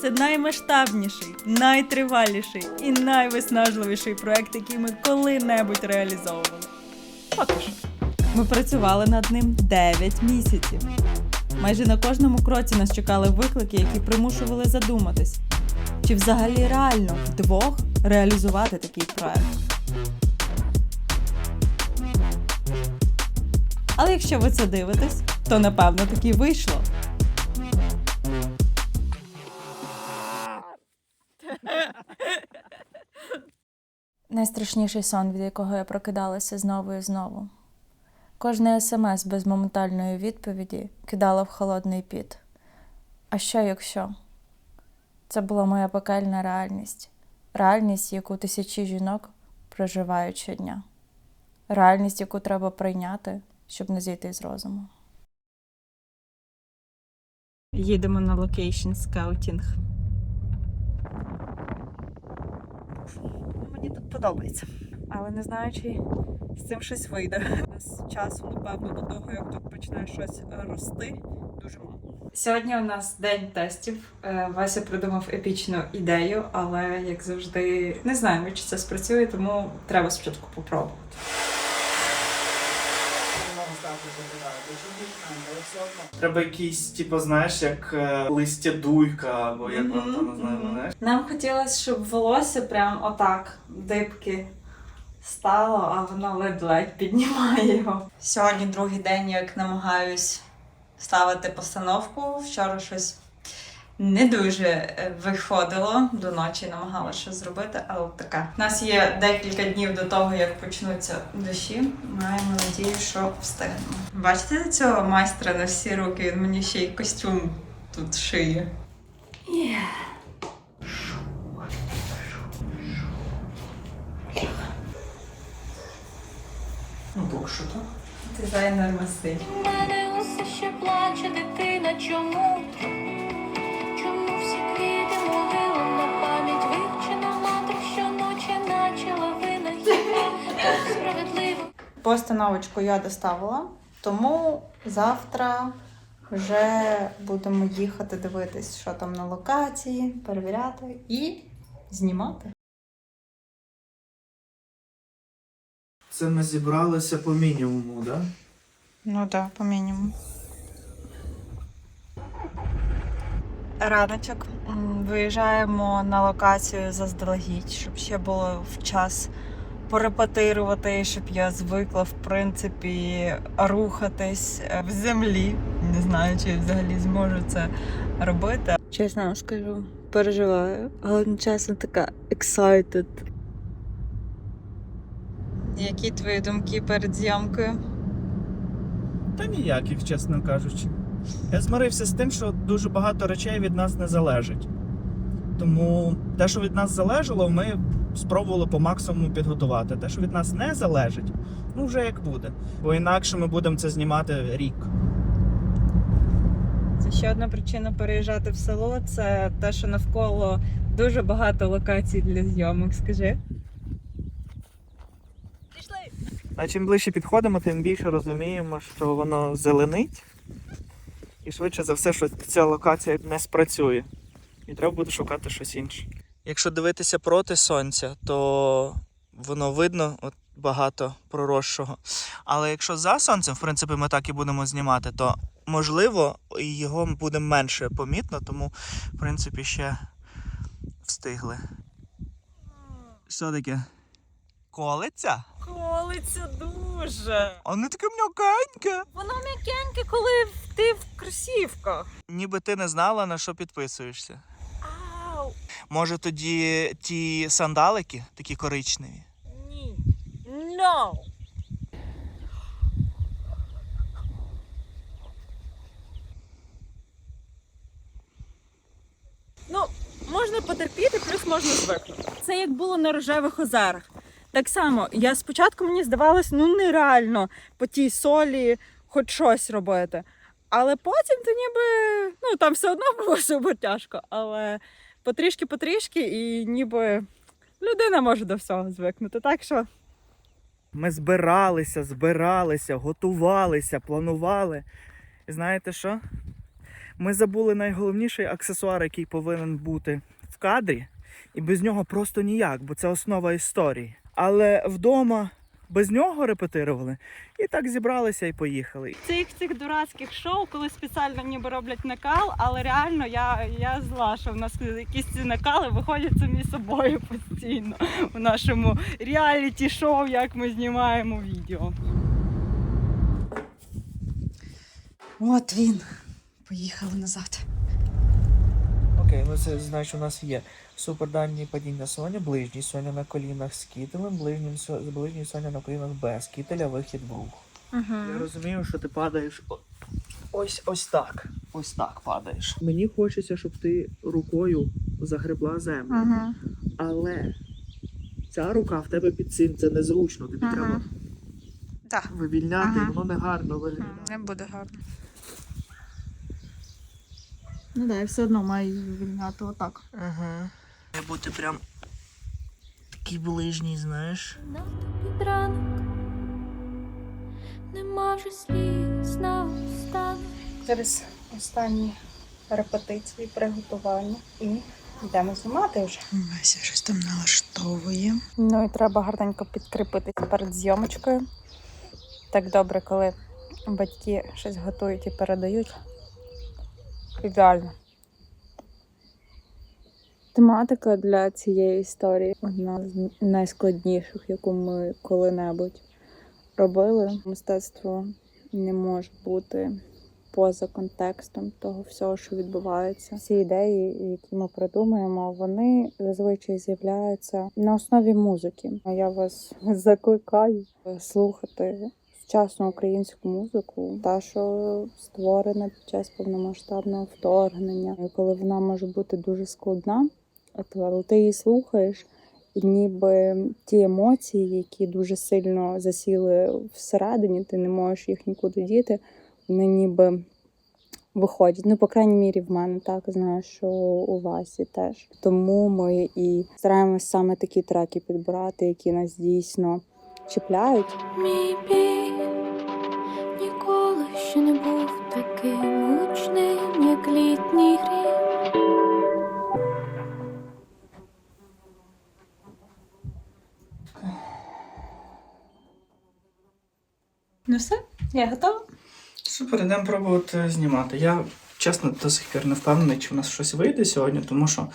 Це наймасштабніший, найтриваліший і найвиснажливіший проект, який ми коли-небудь реалізовували. Поки що. Ми працювали над ним 9 місяців. Майже на кожному кроці нас чекали виклики, які примушували задуматись, чи взагалі реально вдвох реалізувати такий проект. Але якщо ви це дивитесь, то напевно таки вийшло. Найстрашніший сон, від якого я прокидалася знову і знову. Кожне смс без моментальної відповіді кидало в холодний піт. А що якщо? Це була моя пекельна реальність, реальність, яку тисячі жінок проживають щодня, реальність, яку треба прийняти, щоб не зійти з розуму. Їдемо на локейшн скаутінг. Мені тут подобається. Але не знаю, чи з цим щось вийде. З часу, напевно, до того, як тут почне щось рости, дуже мало. Сьогодні у нас день тестів. Е, Вася придумав епічну ідею, але як завжди не знаємо, чи це спрацює, тому треба спочатку попробувати. Треба якийсь, типу, знаєш, як е, листя дуйка, або як вам там знаєш. Нам хотілося, щоб волосся прям отак дибки стало, а воно ледь-ледь піднімає його. Сьогодні другий день, як намагаюсь ставити постановку. Вчора щось не дуже е, виходило до ночі, намагалася щось зробити, але така. У нас є декілька днів до того, як почнуться дощі. Маємо надію, що встигнемо. Бачите цього майстра на всі руки? Він мені ще й костюм тут шиє. Ну, поки що так. Дизайнер мастиль. У мене усе ще плаче дитина. Чому Постановочку я доставила, тому завтра вже будемо їхати дивитись, що там на локації, перевіряти і знімати. Це ми зібралися по мінімуму, да? Ну так, да, по мінімуму. Раночок. Виїжджаємо на локацію заздалегідь, щоб ще було в час порепетирувати, щоб я звикла, в принципі, рухатись е, в землі. Не знаю, чи я взагалі зможу це робити. Чесно вам скажу, переживаю, але одночасно така excited. Які твої думки перед зйомкою? Та ніяких, чесно кажучи. Я змирився з тим, що дуже багато речей від нас не залежить. Тому те, що від нас залежало, ми спробували по максимуму підготувати. Те, що від нас не залежить, ну вже як буде. Бо інакше ми будемо це знімати рік. Це ще одна причина переїжджати в село. Це те, що навколо дуже багато локацій для зйомок. Скажи. А чим ближче підходимо, тим більше розуміємо, що воно зеленить. І швидше за все, що ця локація не спрацює. І треба буде шукати щось інше. Якщо дивитися проти сонця, то воно видно от багато проросшого. Але якщо за сонцем, в принципі, ми так і будемо знімати, то можливо його буде менше помітно, тому, в принципі, ще встигли. Що таке? Колиться? Колиться дуже. А не таке м'якеньке. Воно м'якеньке, коли ти в кросівках. Ніби ти не знала, на що підписуєшся. Може тоді ті сандалики, такі коричневі. Ні. No! Ну, можна потерпіти, плюс можна звикнути. Це як було на рожевих озерах. Так само, я спочатку мені здавалось, ну нереально по тій солі хоч щось робити. Але потім то ніби, ну там все одно було супер тяжко. Але потрішки-потрішки, і ніби людина може до всього звикнути. Так що Ми збиралися, збиралися, готувалися, планували. І знаєте що? Ми забули найголовніший аксесуар, який повинен бути в кадрі, і без нього просто ніяк, бо це основа історії. Але вдома без нього репетирували, і так зібралися і поїхали. Цих цих дурацьких шоу, коли спеціально ніби роблять накал, але реально я, я зла, що в нас якісь ці накали виходять самі собою постійно у нашому реаліті-шоу, як ми знімаємо відео. От він. Поїхали назад. Окей, ну це значить, у нас є супердальні падіння Соня, ближній Соня на колінах з кітелем, ближній, Со- ближній Соня на колінах без кітеля, вихід в рух. Я розумію, що ти падаєш ось ось так. Ось так падаєш. Мені хочеться, щоб ти рукою загребла землю. Ага. Але ця рука в тебе під цим, це незручно. Тобі Ага. треба Так. вивільняти, і воно не гарно виглядає. Не буде гарно. Ну так, я все одно маю вільняти отак. Ага. Має бути прям такий ближній, знаєш. Надто під ранок нема вже сліз на устах. Зараз останні репетиції, приготування і йдемо знімати вже. Вася щось там налаштовує. Ну і треба гарненько підкріпитися перед зйомочкою. Так добре, коли батьки щось готують і передають. Ідеально. Тематика для цієї історії одна з найскладніших, яку ми коли-небудь робили. Мистецтво не може бути поза контекстом того всього, що відбувається. Всі ідеї, які ми придумуємо, вони зазвичай з'являються на основі музики. Я вас закликаю слухати сучасну українську музику, та що створена під час повномасштабного вторгнення, І коли вона може бути дуже складна, але ти її слухаєш. І ніби ті емоції, які дуже сильно засіли всередині, ти не можеш їх нікуди діти, вони ніби виходять. Ну, по крайній мірі, в мене так знаю, що у Васі теж. Тому ми і стараємось саме такі треки підбирати, які нас дійсно чіпляють. Мій біль ніколи ще не був таким гучним, як літній грім. Ну все, я готова. Супер, йдемо пробувати знімати. Я чесно до сих пір не впевнений, чи в нас щось вийде сьогодні, тому що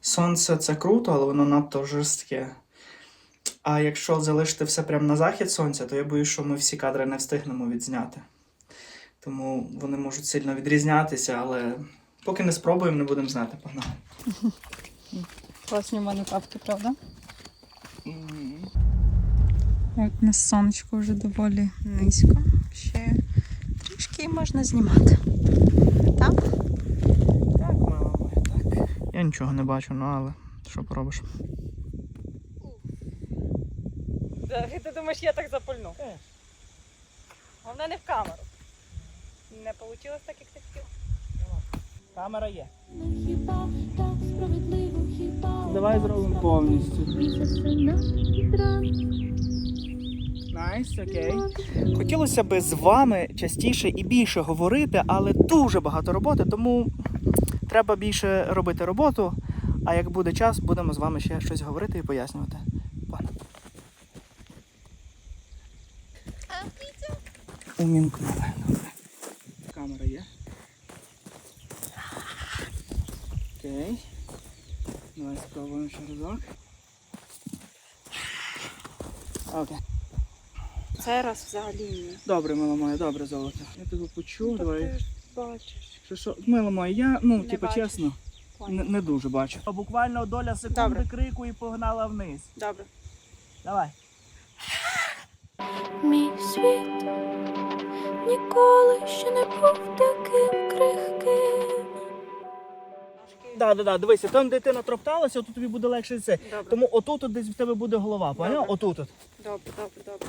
сонце це круто, але воно надто жорстке. А якщо залишити все прямо на захід сонця, то я боюсь, що ми всі кадри не встигнемо відзняти. Тому вони можуть сильно відрізнятися, але поки не спробуємо, не будемо знати. Погнали. Класні в мене тапки, правда? От у нас сонечко вже доволі низько. Ще трішки можна знімати. Так? Так, мама так. Я нічого не бачу, ну але що поробиш? Ти думаєш, я так запульну? Головне не в камеру. Не вийшло так, як ти хотів. Камера є. Ну хіба так справедливо, хіба Давай зробимо повністю. Найс, окей. Хотілося би з вами частіше і більше говорити, але дуже багато роботи, тому треба більше робити роботу. А як буде час, будемо з вами ще щось говорити і пояснювати. Умімкнули. Добре. Камера є. Окей. Давай спробуємо ще разок. Окей. Цей раз взагалі ні. Добре, мила моя, добре, золото. Я тебе почув, давай. Ти бачиш. Що, що, мила моя, я, ну, Не типу, бачиш. чесно, не, не дуже бачу. Буквально доля секунди Добре. крику і погнала вниз. Добре. Давай. Мій світ ніколи ще не був таким крихким. Да, да, да, дивися, там, дитина тропталася, отут тут тобі буде легше це. Добре. Тому отут от десь в тебе буде голова, поняв? Добре. Отут от. Добре, добре, добре.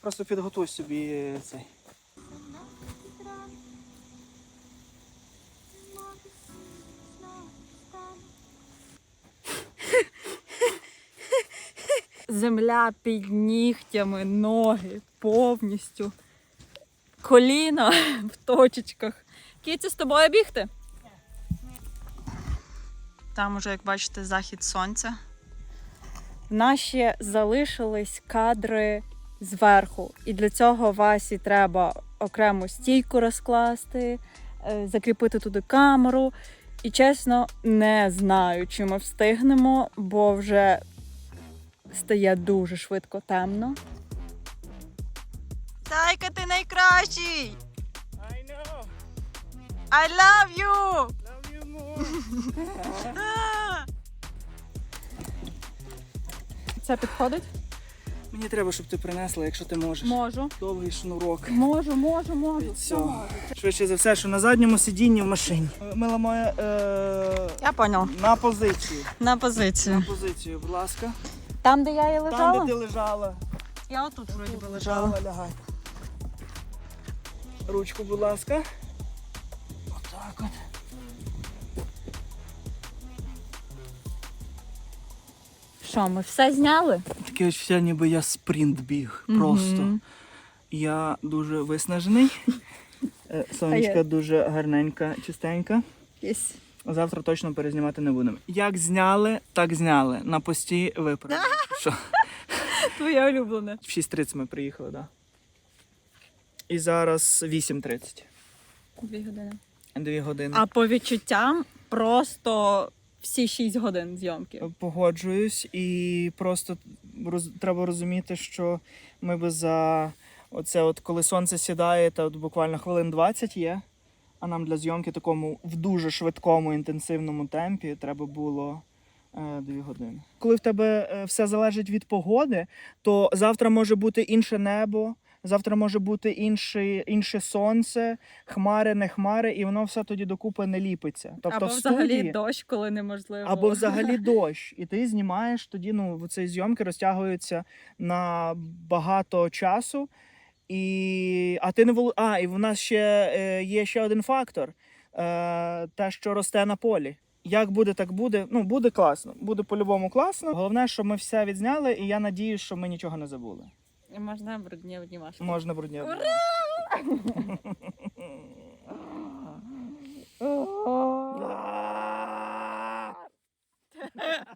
Просто підготуй собі е, цей. Земля під нігтями, ноги повністю. Коліна в точечках. Кіці з тобою бігти? Там уже, як бачите, захід сонця. В нас ще залишились кадри зверху. І для цього Васі треба окрему стійку розкласти, е, закріпити туди камеру. І чесно, не знаю, чи ми встигнемо, бо вже стає дуже швидко темно. Зайка, ти найкращий! I know, I love you! love you more. Це підходить? Мені треба, щоб ти принесла, якщо ти можеш. Можу. Довгий шнурок. Можу, можу, можу. Від цього. Швидше за все, що на задньому сидінні в машині. Мила моя е, Я поняла. на позицію. На позицію. На позицію, будь ласка. Там, де я і лежала? Там, де ти лежала. Я отут вроді би Лежала, лягай. Ручку, будь ласка. Отак от. Що, ми все зняли? Таке відчуття, ніби я спринт біг. Просто. Мгм. Я дуже виснажений. Е, Сонечка дуже гарненька, чистенька. Єс. Завтра точно перезнімати не будемо. Як зняли, так зняли. На пості виправили. Що? Твоє улюблене. В 6.30 ми приїхали, так. Да. І зараз 8.30. Дві години. Дві години. А по відчуттям просто всі 6 годин зйомки. Погоджуюсь, і просто роз, треба розуміти, що ми би за оце, от коли сонце сідає, та от буквально хвилин 20 є. А нам для зйомки такому в дуже швидкому інтенсивному темпі треба було е, дві години. Коли в тебе е, все залежить від погоди, то завтра може бути інше небо, завтра може бути інше, інше сонце, хмари, не хмари, і воно все тоді докупи не ліпиться. Тобто Або в взагалі дощ, коли неможливо. або взагалі дощ, і ти знімаєш тоді. Ну ці зйомки розтягуються на багато часу. І, А ти не вол... А, і в нас ще е, є ще один фактор: е, те, що росте на полі. Як буде, так буде. Ну, буде класно. Буде по-любому класно. Головне, що ми все відзняли, і я надію, що ми нічого не забули. Можна брудні обнімашки? Можна брудні обнімашки. Ура!